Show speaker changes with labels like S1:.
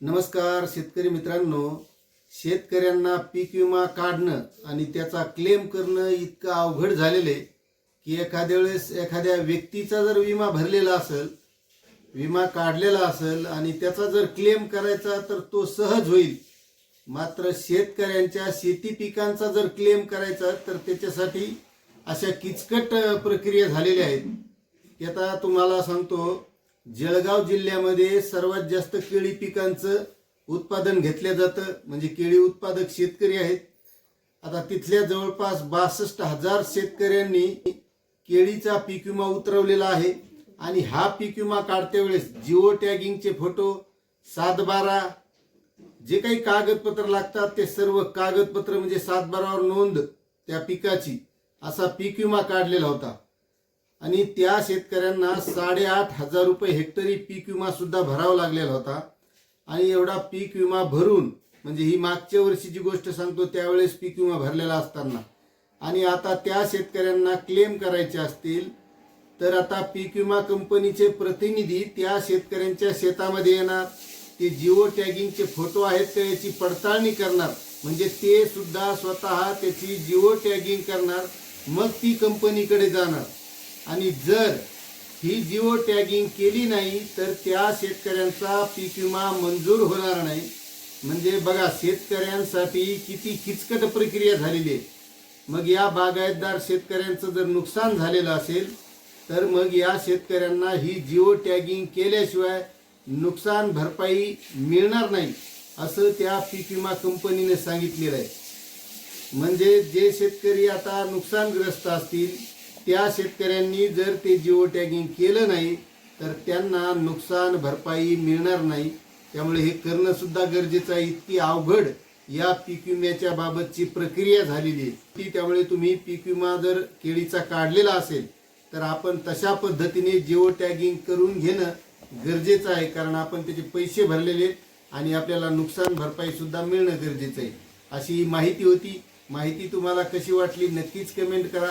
S1: नमस्कार शेतकरी मित्रांनो. शेतकऱ्यांना पीक विमा काढणं आणि त्याचा क्लेम करणं इतकं अवघड झालेलं आहे की एखाद्या वेळेस एखाद्या व्यक्तीचा जर विमा भरलेला असेल विमा काढलेला असेल आणि त्याचा जर क्लेम करायचा तर तो सहज होईल. मात्र शेतकऱ्यांच्या शेती पिकांचा जर क्लेम करायचा तर त्याच्यासाठी अशा किचकट प्रक्रिया झालेल्या आहेत. की आता तुम्हाला सांगतो जळगाव जिल्ह्यामध्ये सर्वात जास्त केळी पिकांचं उत्पादन घेतलं जातं. म्हणजे केळी उत्पादक शेतकरी आहेत. आता तिथल्या जवळपास बासष्ट हजार शेतकऱ्यांनी केळीचा पीक विमा उतरवलेला आहे. आणि हा पीक विमा काढते वेळेस जिओ टॅगिंगचे फोटो सातबारा जे काही कागदपत्र लागतात ते सर्व कागदपत्र म्हणजे सातबारावर नोंद त्या पिकाची असा पीक विमा काढलेला होता. आणि त्या शेतकऱ्यांना साडेआठ हजार रुपये हेक्टरी पीक विमा सुद्धा भरावा लागलेला होता. आणि एवढा पीक विमा भरून म्हणजे ही मागच्या वर्षीची गोष्ट सांगतो त्यावेळेस पीक विमा भरलेला असताना. आणि आता त्या शेतकऱ्यांना क्लेम करायचे असतील तर आता पीक विमा कंपनीचे प्रतिनिधी त्या शेतकऱ्यांच्या शेतामध्ये येणार. ते जिओ टॅगिंगचे फोटो आहेत का याची पडताळणी करणार. म्हणजे ते सुद्धा स्वतः त्याची जिओ टॅगिंग करणार मग ती कंपनीकडे जाणार. आणि जर ही जिओ टॅगिंग केली नाही तर त्या शेतकऱ्यांचा पीक विमा मंजूर होणार नाही. म्हणजे बघा शेतकऱ्यांसाठी किती किचकट प्रक्रिया झालेली आहे. मग या बागायतदार शेतकऱ्यांचं जर नुकसान झालेलं असेल तर मग या शेतकऱ्यांना ही जिओ टॅगिंग केल्याशिवाय नुकसान भरपाई मिळणार नाही असं त्या पीक विमा कंपनीने सांगितलेलं आहे. म्हणजे जे शेतकरी आता नुकसानग्रस्त असतील त्या शेतकऱ्यांनी जर ते जिओ टॅगिंग केलं नाही तर त्यांना नुकसान भरपाई मिळणार नाही. त्यामुळे हे करणं सुद्धा गरजेचं आहे. इतकी अवघड या पीक विम्याच्या बाबतची प्रक्रिया झालेली आहे. ती त्यामुळे तुम्ही पीक विमा जर केळीचा काढलेला असेल तर आपण तशा पद्धतीने जिओ टॅगिंग करून घेणं गरजेचं आहे. कारण आपण त्याचे पैसे भरलेले आहेत आणि आपल्याला नुकसान भरपाई सुद्धा मिळणं गरजेचं आहे. अशी ही माहिती होती. माहिती तुम्हाला कशी वाटली नक्कीच कमेंट करा.